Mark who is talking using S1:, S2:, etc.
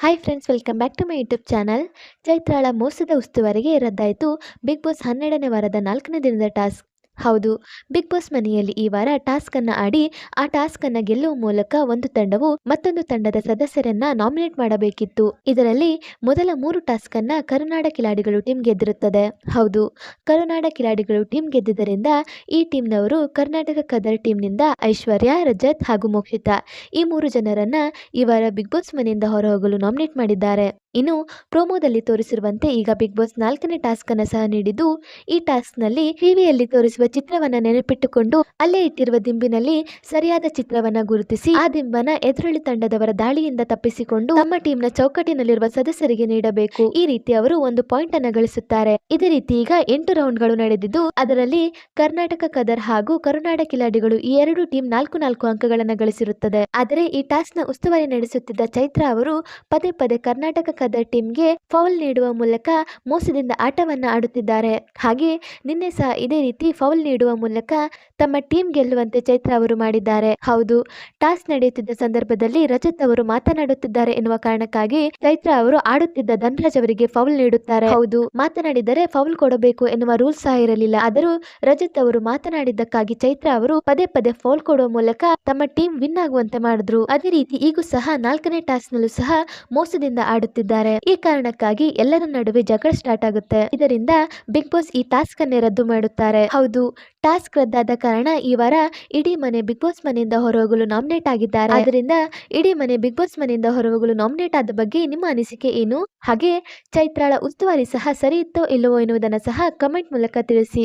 S1: Hi friends welcome back to my YouTube channel ಚೈತ್ರಾಳ ಮೋಸದ ಉಸ್ತುವಾರಿಗೆ ರದ್ದಾಯಿತು. Big boss ಹನ್ನೆರಡನೇ ವಾರದ ನಾಲ್ಕನೇ ದಿನದ ಟಾಸ್ಕ್ ಹೌದು, ಬಿಗ್ ಬಾಸ್ ಮನೆಯಲ್ಲಿ ಈ ವಾರ ಟಾಸ್ಕ್ ಅನ್ನ ಆಡಿ, ಆ ಟಾಸ್ಕ್ ಅನ್ನ ಗೆಲ್ಲುವ ಮೂಲಕ ಒಂದು ತಂಡವು ಮತ್ತೊಂದು ತಂಡದ ಸದಸ್ಯರನ್ನ ನಾಮಿನೇಟ್ ಮಾಡಬೇಕಿತ್ತು. ಇದರಲ್ಲಿ ಮೊದಲ ಮೂರು ಟಾಸ್ಕ್ ಅನ್ನ ಕರುನಾಡ ಕಿಲಾಡಿಗಳು ಟೀಮ್ ಗೆದ್ದಿರುತ್ತದೆ. ಹೌದು, ಕರುನಾಡ ಕಿಲಾಡಿಗಳು ಟೀಮ್ ಗೆದ್ದಿದ್ದರಿಂದ ಈ ಟೀಮ್ನವರು ಕರ್ನಾಟಕ ಕದರ್ ಟೀಮ್ನಿಂದ ಐಶ್ವರ್ಯ, ರಜತ್ ಹಾಗೂ ಮೋಕ್ಷಿತಾ ಈ ಮೂರು ಜನರನ್ನ ಈ ವಾರ ಬಿಗ್ ಬಾಸ್ ಮನೆಯಿಂದ ಹೊರಹೋಗಲು ನಾಮಿನೇಟ್ ಮಾಡಿದ್ದಾರೆ. ಇನ್ನು ಪ್ರೋಮೋದಲ್ಲಿ ತೋರಿಸಿರುವಂತೆ ಈಗ ಬಿಗ್ ಬಾಸ್ ನಾಲ್ಕನೇ ಟಾಸ್ಕ್ ಅನ್ನು ಸಹ ನೀಡಿದ್ದು, ಈ ಟಾಸ್ಕ್ನಲ್ಲಿ ಟಿವಿಯಲ್ಲಿ ತೋರಿಸುವ ಚಿತ್ರವನ್ನ ನೆನಪಿಟ್ಟುಕೊಂಡು ಅಲ್ಲೇ ಇಟ್ಟಿರುವ ದಿಂಬಿನಲ್ಲಿ ಸರಿಯಾದ ಚಿತ್ರವನ್ನ ಗುರುತಿಸಿ, ಆ ದಿಂಬನ ಎದುರುಳಿ ತಂಡದವರ ದಾಳಿಯಿಂದ ತಪ್ಪಿಸಿಕೊಂಡು ತಮ್ಮ ಟೀಮ್ನ ಚೌಕಟ್ಟಿನಲ್ಲಿರುವ ಸದಸ್ಯರಿಗೆ ನೀಡಬೇಕು. ಈ ರೀತಿ ಅವರು ಒಂದು ಪಾಯಿಂಟ್ ಅನ್ನು ಗಳಿಸುತ್ತಾರೆ. ಇದೇ ರೀತಿ ಈಗ ಎಂಟು ರೌಂಡ್ಗಳು ನಡೆದಿದ್ದು, ಅದರಲ್ಲಿ ಕರ್ನಾಟಕ ಕದರ್ ಹಾಗೂ ಕರುನಾಡ ಕಿಲಾಡಿಗಳು ಈ ಎರಡು ಟೀಮ್ ನಾಲ್ಕು ನಾಲ್ಕು ಅಂಕಗಳನ್ನು ಗಳಿಸಿರುತ್ತದೆ. ಆದರೆ ಈ ಟಾಸ್ಕ್ನ ಉಸ್ತುವಾರಿ ನಡೆಸುತ್ತಿದ್ದ ಚೈತ್ರ ಅವರು ಪದೇ ಪದೇ ಕರ್ನಾಟಕ ಕದರ್ ಟೀಮ್ಗೆ ಫೌಲ್ ನೀಡುವ ಮೂಲಕ ಮೋಸದಿಂದ ಆಟವನ್ನು ಆಡುತ್ತಿದ್ದಾರೆ. ಹಾಗೆ ನಿನ್ನೆ ಸಹ ಇದೇ ರೀತಿ ಫೌಲ್ ನೀಡುವ ಮೂಲಕ ತಮ್ಮ ಟೀಮ್ ಗೆಲ್ಲುವಂತೆ ಚೈತ್ರ ಅವರು ಮಾಡಿದ್ದಾರೆ. ಹೌದು, ಟಾಸ್ ನಡೆಯುತ್ತಿದ್ದ ಸಂದರ್ಭದಲ್ಲಿ ರಜತ್ ಅವರು ಮಾತನಾಡುತ್ತಿದ್ದಾರೆ ಎನ್ನುವ ಕಾರಣಕ್ಕಾಗಿ ಚೈತ್ರ ಅವರು ಆಡುತ್ತಿದ್ದ ಧನರಾಜ್ ಅವರಿಗೆ ಫೌಲ್ ನೀಡುತ್ತಾರೆ. ಹೌದು, ಮಾತನಾಡಿದರೆ ಫೌಲ್ ಕೊಡಬೇಕು ಎನ್ನುವ ರೂಲ್ ಸಹ ಇರಲಿಲ್ಲ. ಆದರೂ ರಜತ್ ಅವರು ಮಾತನಾಡಿದ್ದಕ್ಕಾಗಿ ಚೈತ್ರ ಅವರು ಪದೇ ಪದೇ ಫೌಲ್ ಕೊಡುವ ಮೂಲಕ ತಮ್ಮ ಟೀಮ್ ವಿನ್ ಆಗುವಂತೆ ಮಾಡಿದ್ರು. ಅದೇ ರೀತಿ ಈಗೂ ಸಹ ನಾಲ್ಕನೇ ಟಾಸ್ನಲ್ಲೂ ಸಹ ಮೋಸದಿಂದ ಆಡುತ್ತಿದ್ದಾರೆ. ಈ ಕಾರಣಕ್ಕಾಗಿ ಎಲ್ಲರ ನಡುವೆ ಜಗಳ ಸ್ಟಾರ್ಟ್ ಆಗುತ್ತೆ. ಇದರಿಂದ ಬಿಗ್ ಬಾಸ್ ಈ ಟಾಸ್ಕ್ ಅನ್ನೇ ರದ್ದು ಮಾಡುತ್ತಾರೆ. ಹೌದು ಟಾಸ್ಕ್ ರದ್ದಾದ ಕಾರಣ ಈ ವಾರ ಇಡೀ ಮನೆ ಬಿಗ್ ಬಾಸ್ ಮನೆಯಿಂದ ಹೊರಹೋಗಲು ನಾಮಿನೇಟ್ ಆಗಿದ್ದಾರೆ. ಅದರಿಂದ ಇಡೀ ಮನೆ ಬಿಗ್ ಬಾಸ್ ಮನೆಯಿಂದ ಹೊರಹೋಗಲು ನಾಮಿನೇಟ್ ಆದ ಬಗ್ಗೆ ನಿಮ್ಮ ಅನಿಸಿಕೆ ಏನು? ಹಾಗೆ, ಚೈತ್ರಾಳ ಉಸ್ತುವಾರಿ ಸಹ ಸರಿ ಇತ್ತೋ ಇಲ್ಲವೋ ಎನ್ನುವುದನ್ನು ಸಹ ಕಮೆಂಟ್ ಮೂಲಕ ತಿಳಿಸಿ.